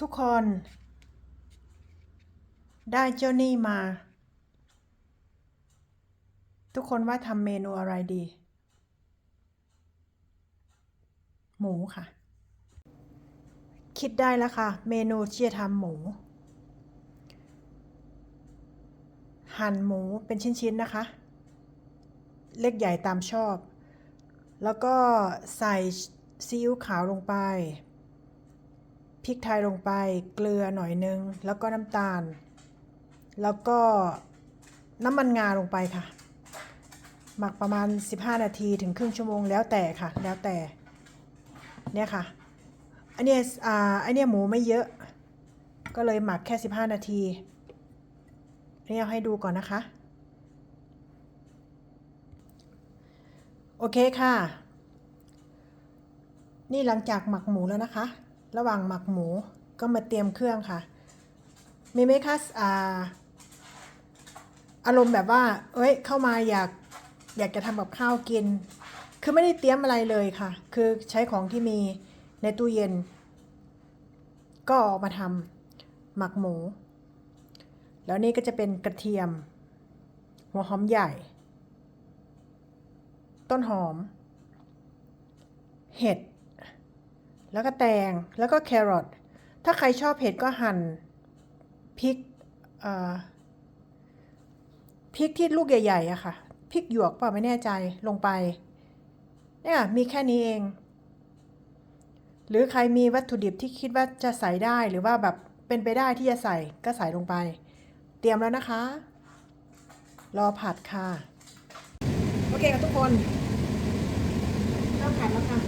ทุกคน ได้เจ้านี่มา ทุกคนว่าทำเมนูอะไรดี หมูค่ะ คิดได้แล้วค่ะ เมนูที่จะทำหมู หั่นหมูเป็นชิ้นๆนะคะ เล็กใหญ่ตามชอบ แล้วก็ใส่ซีอิ๊วขาวลงไป พริกไทยลงไปเกลือหน่อยนึง แล้วก็น้ำตาล แล้วก็น้ำมันงาลงไปค่ะ หมักประมาณ 15 นาทีถึงครึ่งชั่วโมงแล้วแต่ค่ะ แล้วแต่เนี่ยค่ะอันเนี้ยอ่าอันเนี้ยหมูไม่เยอะ ก็เลยหมักแค่ 15 นาทีอันนี้เอาให้ดูก่อนนะคะ โอเคค่ะ นี่หลังจากหมักหมูแล้วนะคะ ระหว่างหมักหมูก็มาเตรียมเครื่องค่ะ มีไหมคะอ่าอารมณ์แบบว่า เอ้ย เข้ามาอยากอยากจะทำกับข้าวกิน คือไม่ได้เตรียมอะไรเลยค่ะ คือใช้ของที่มีในตู้เย็น ก็ออกมาทำหมักหมู แล้วนี่ก็จะเป็นกระเทียม หัวหอมใหญ่ ต้นหอม เห็ด แล้วก็แตง แล้วก็แครอท ถ้าใครชอบเผ็ดก็หั่นพริกพริกที่ลูกใหญ่ๆอะค่ะ พริกหยวกเปล่าไม่แน่ใจลงไป เนี่ยมีแค่นี้เอง หรือใครมีวัตถุดิบที่คิดว่าจะใส่ได้หรือว่าแบบเป็นไปได้ที่จะใส่ก็ใส่ลงไป เตรียมแล้วนะคะ รอผัดค่ะ โอเคค่ะทุกคนเริ่มผัดแล้วค่ะ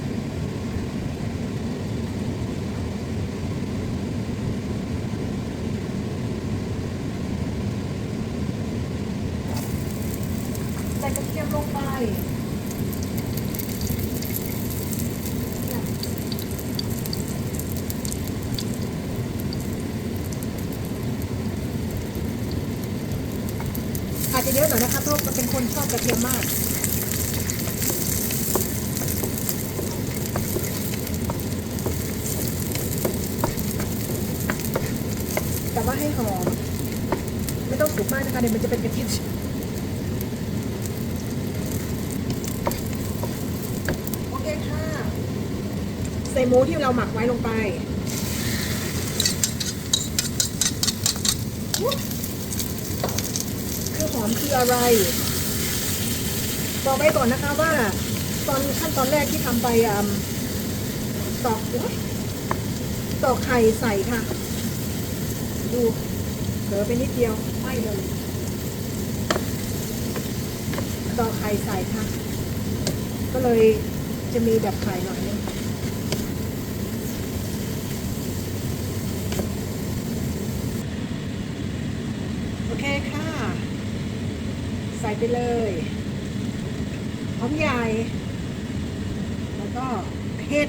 ใส่กระเทียมลงไป อาจจะเยอะหน่อยนะคะเพราะเป็นคนชอบกระเทียมมากแต่ว่าให้หอม ไม่ต้องสุกมากนะคะเดี๋ยวมันจะเป็นกระเทียม โอเคค่ะ ใส่หมูที่เราหมักไว้ลงไปคือหอมคืออะไร บอกไว้ก่อนนะคะว่า ตอนขั้นตอนแรกที่ทำไปตอกตอกไข่ใส่ค่ะ ดูเผลอไปนิดเดียวไม่เลยตอกไข่ใส่ค่ะ ก็เลยจะมีแบบไข่หน่อยนึง โอเคค่ะ ใส่ไปเลยหอมใหญ่ แล้วก็เห็ด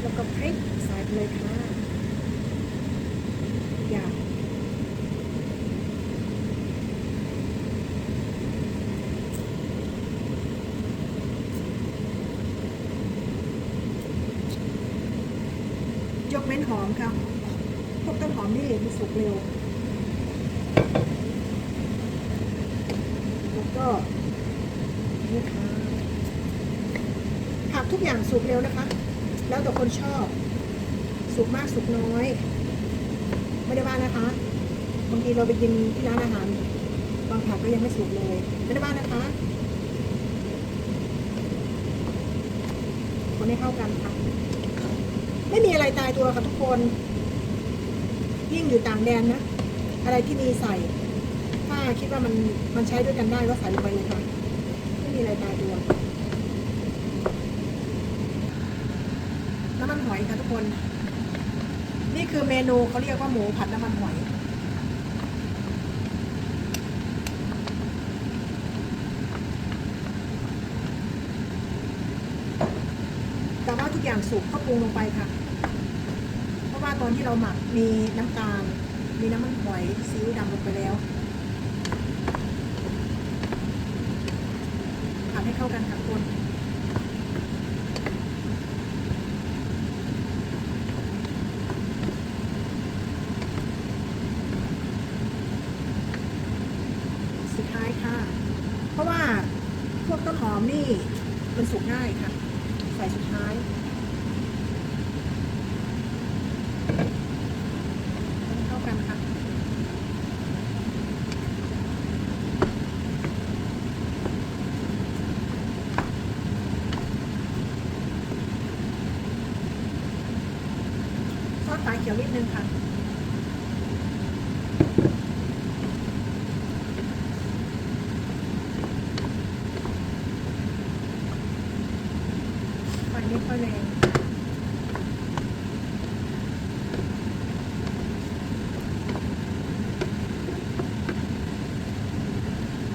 แล้วก็พริกใส่ไปเลยค่ะใหญ่ยกเว้นหอมค่ะ พวกต้นหอมนี่มันสุกเร็ว แล้วก็นี่ค่ะผักทุกอย่างสุกเร็วนะคะ แล้วแต่คนชอบ สุกมากสุกน้อย ไม่ได้ว่านะคะ บางทีเราไปกินที่ร้านอาหารบางผักก็ยังไม่สุกเลย ไม่ได้ว่านะคะคนให้เข้ากันค่ะไม่มีอะไรตายตัวค่ะทุกคน ยิ่งอยู่ต่างแดนนะ อะไรที่มีใส่ ถ้าคิดว่ามันมันใช้ด้วยกันได้ก็ใส่ลงไปเลยค่ะ ไม่มีอะไรตายตัวน้ำมันหอยค่ะทุกคน นี่คือเมนูเขาเรียกว่าหมูผัดน้ำมันหอยแต่ว่าทุกอย่างสุกก็ปรุงลงไปค่ะเพราะ ว่าตอนที่เราหมักมีน้ำตาล มีน้ำมันหอยซีอิ๊วดำลงไปแล้วทำให้เข้ากันกับคนสุดท้ายค่ะ เพราะว่าพวกต้นหอมนี่มันสุกง่ายค่ะ ใส่สุดท้าย ซอสฝาเขียวนิดนึงค่ะไฟไม่ค่อยแรง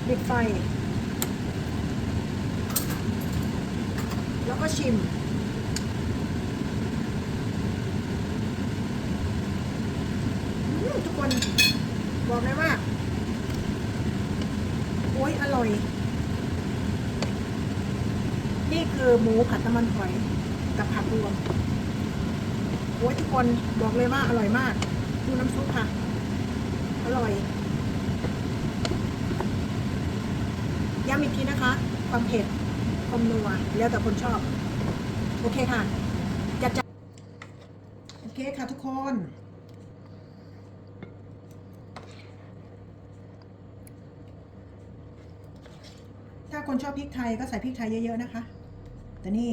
ปิดไฟ แล้วก็ชิม อืมทุกคน บอกเลยว่า โอ้ยอร่อย นี่คือหมูผัดน้ำมันหอยกับผักรวมโอ้ยทุกคนบอกเลยว่าอร่อยมาก ดูน้ำซุปค่ะ อร่อยย้ำอีกทีนะคะ ความเผ็ดความนัวแล้วแต่คนชอบ โอเคค่ะจัดจ้ะโอเคค่ะทุกคน ถ้าคนชอบพริกไทยก็ใส่พริกไทยเยอะๆนะคะ แต่นี่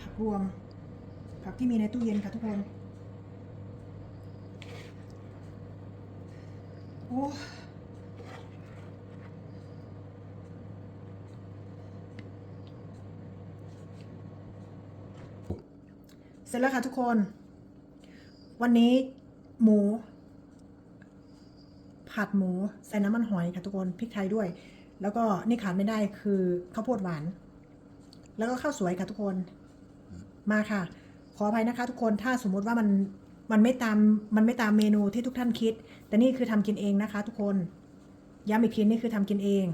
ผักรวม ผักที่มีในตู้เย็นค่ะทุกคน โอ้เสร็จแล้วค่ะทุกคน วันนี้หมู ผัดหมูใส่น้ำมันหอยค่ะทุกคนพริกไทยด้วย แล้วก็นี่ขาดไม่ได้คือข้าวโพดหวาน แล้วก็ข้าวสวยค่ะทุกคน มาค่ะ ขออภัยนะคะทุกคนถ้าสมมุติว่ามันมันไม่ตามมันไม่ตามเมนูที่ทุกท่านคิด แต่นี่คือทำกินเองนะคะ ทุกคนย้ำอีกทีนี่คือทำกินเอง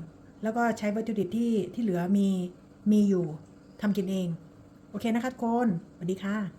แล้วก็ใช้วัตถุดิบที่ที่เหลือมีมีอยู่ทำกินเอง โอเคนะคะทุกคนสวัสดีค่ะ